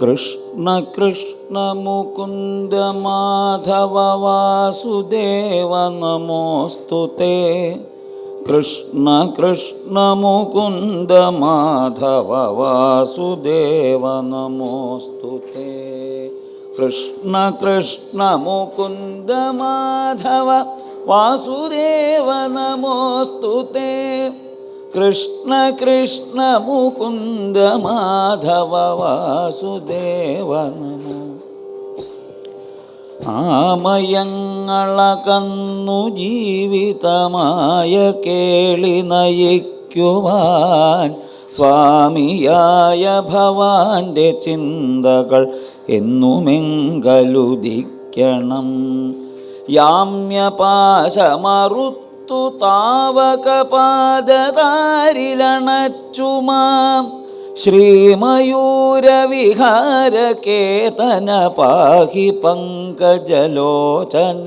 കൃഷ്ണ കൃഷ്ണ മുകുന്ദ മാധവ വാസുദേവ നമോസ്തുതേ കൃഷ്ണ കൃഷ്ണ മുകുന്ദ മാധവ വാസുദേവ നമോസ്തുതേ. കൃഷ്ണ കൃഷ്ണ മുകുന്ദ മാധവ വാസുദേവ നമോസ്തു തേ കൃഷ്ണ കൃഷ്ണ മുകുന്ദ മാധവ വാസുദേവ ആമയങ്ങളകന്നു ആമയങ്ങള കന്നു ജീവിതമായ കേളി നയിക്കുവാൻ സ്വാമിയായ ഭവാന്റെ ചിന്തകൾ എന്നുമെങ്കലുദിക്കണം. യാമ്യപാശമറുത്തു താവകപാദതാരിലണച്ചുമാം ശ്രീമയൂരവിഹാരകേതന പാഹി പങ്കജലോചന.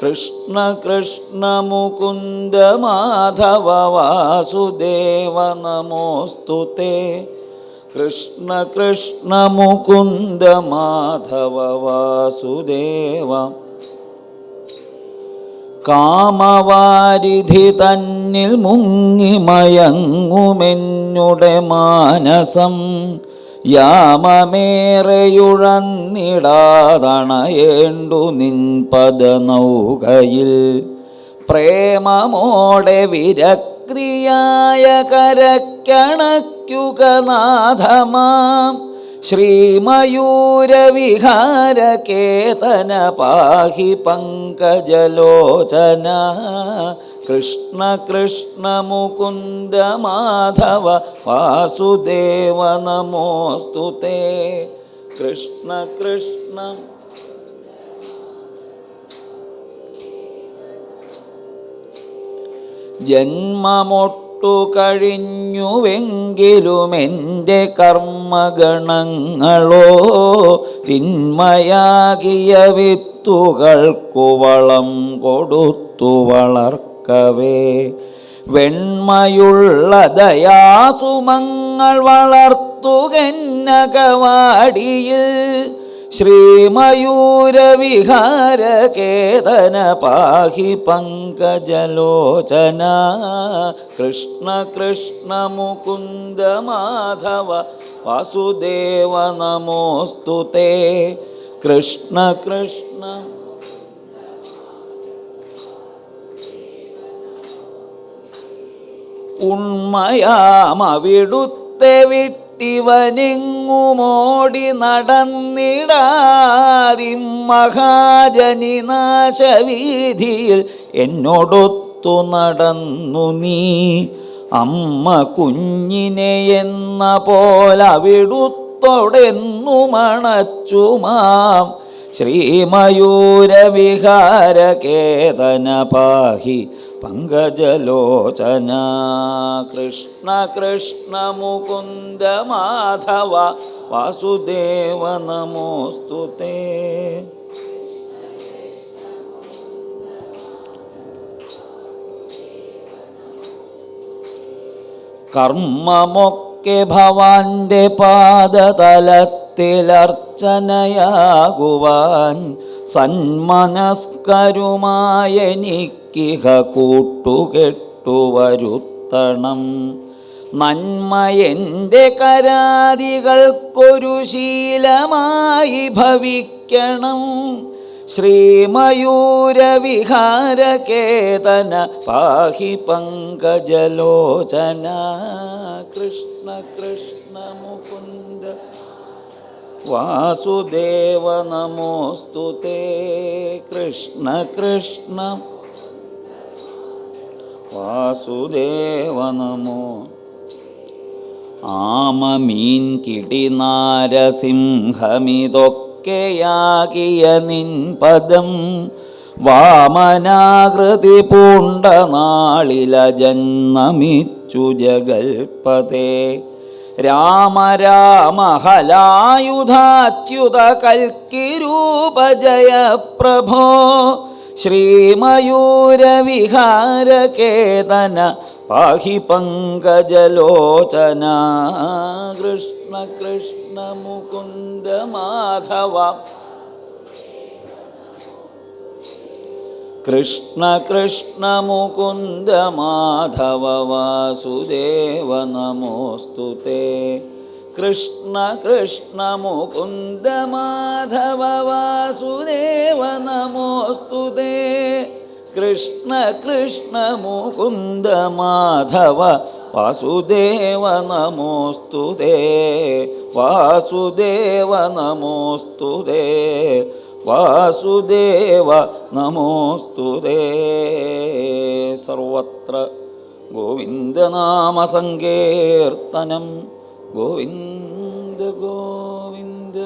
കൃഷ്ണ കൃഷ്ണ മുകുന്ദ മാധവ വാസുദേവ നമോസ്തു കൃഷ്ണ കൃഷ്ണ മുകുന്ദ മാധവ വാസുദേവ. കാമവാരിധി തന്നിൽ മുങ്ങിമയങ്ങുമെന്നുടെ മാനസം യാമമേറെയുഴന്നിടാതണയേണ്ടു നിൻ പദനൗകയിൽ. പ്രേമമോടെ വിരക്രിയായ കരക്കണയ്ക്കുക നാഥമാം. ശ്രീമയൂരവിഹാരകേതന പാഹി പങ്കജലോചന കൃഷ്ണ കൃഷ്ണ മുകുന്ദ മാധവ വാസുദേവ നമോസ്തു കൃഷ്ണ കൃഷ്ണ. ജന്മമൊട്ടു കഴിഞ്ഞുവെങ്കിലും എന്റെ കർമ്മഗണങ്ങളോ തിന്മയാകിയ വിത്തുകൾക്കു വളം കൊടുത്തു വളർക്കവേ. വെണ്മയുള്ള ദയാസുമങ്ങൾ വളർത്തുകന്നകവാടിയിൽ ശ്രീമയൂരവിഹാരകേതന പാഹി പങ്കജലോചന കൃഷ്ണ കൃഷ്ണ മുകുന്ദ മാധവ വാസുദേവ നമോസ്തു തേ. കൃഷ്ണ കൃഷ്ണ. ഉണ്മയാമവിടുത്തെ വിട്ടിവനെങ്ങുമോടി നടന്നിടാതി മഹാജനി നാശവീതിയിൽ എന്നോടൊത്തു നടന്നു നീ. അമ്മ കുഞ്ഞിനെ എന്ന പോലവിടുത്തൊടെന്നു മണച്ചുമാം. ശ്രീമയൂരവിഹാരകേതന പാഹി പങ്കജലോചന കൃഷ്ണ കൃഷ്ണ മുകുന്ദ മാധവ വാസുദേവ നമോസ്തു കർമ്മമൊക്കെ ഭവാന്റെ പാദതലത്തിലർച്ചനയാകുവാൻ സന്മനസ്കരുമായെനിക്കിഹ കൂട്ടുകെട്ടു വരുത്തണം നന്മ എന്റെ കരാദികൾക്കൊരു ശീലമായി ഭവിക്കണം. ശ്രീമയൂരവിഹാരകേതന പാഹി പങ്കജലോചന. കൃഷ്ണ കൃഷ്ണ മുകുന്ദ. വാസുദേവ നമോസ്തു കൃഷ്ണ കൃഷ്ണ. വാസുദേവ നമോ ആമമീൻ കിടി നാരസിംഹമിതൊക്കെയാകിയ നിൻ പദം വാമനാകൃതി പൂണ്ട നാളില ജന്മമിച്ചു ജഗൽപതേ. രാമ ഹലായുധാച്യുത കൽക്കിരൂപ ജയ പ്രഭോ ശ്രീമയൂരവിഹാരകേതന പാഹി പങ്കജലോചന. കൃഷ്ണ കൃഷ്ണ മുകുന്ദ മാധവ. കൃഷ്ണ കൃഷ്ണ മുകുന്ദ മാധവ. വാസുദേവ നമോസ്തു കൃഷ്ണ കൃഷ്ണ മുകുന്ദ മാധവ വാസുദേവ നമോസ്തുതേ കൃഷ്ണ കൃഷ്ണ മുകുന്ദ മാധവ വാസുദേവ നമോസ്തുതേ വാസുദേവ നമോസ്തു തേ. വാസുദേവ നമോസ്തു തേ. സർവത്ര ഗോവിന്ദനാമസങ്കീർത്തനം. गोविन्द गोविन्द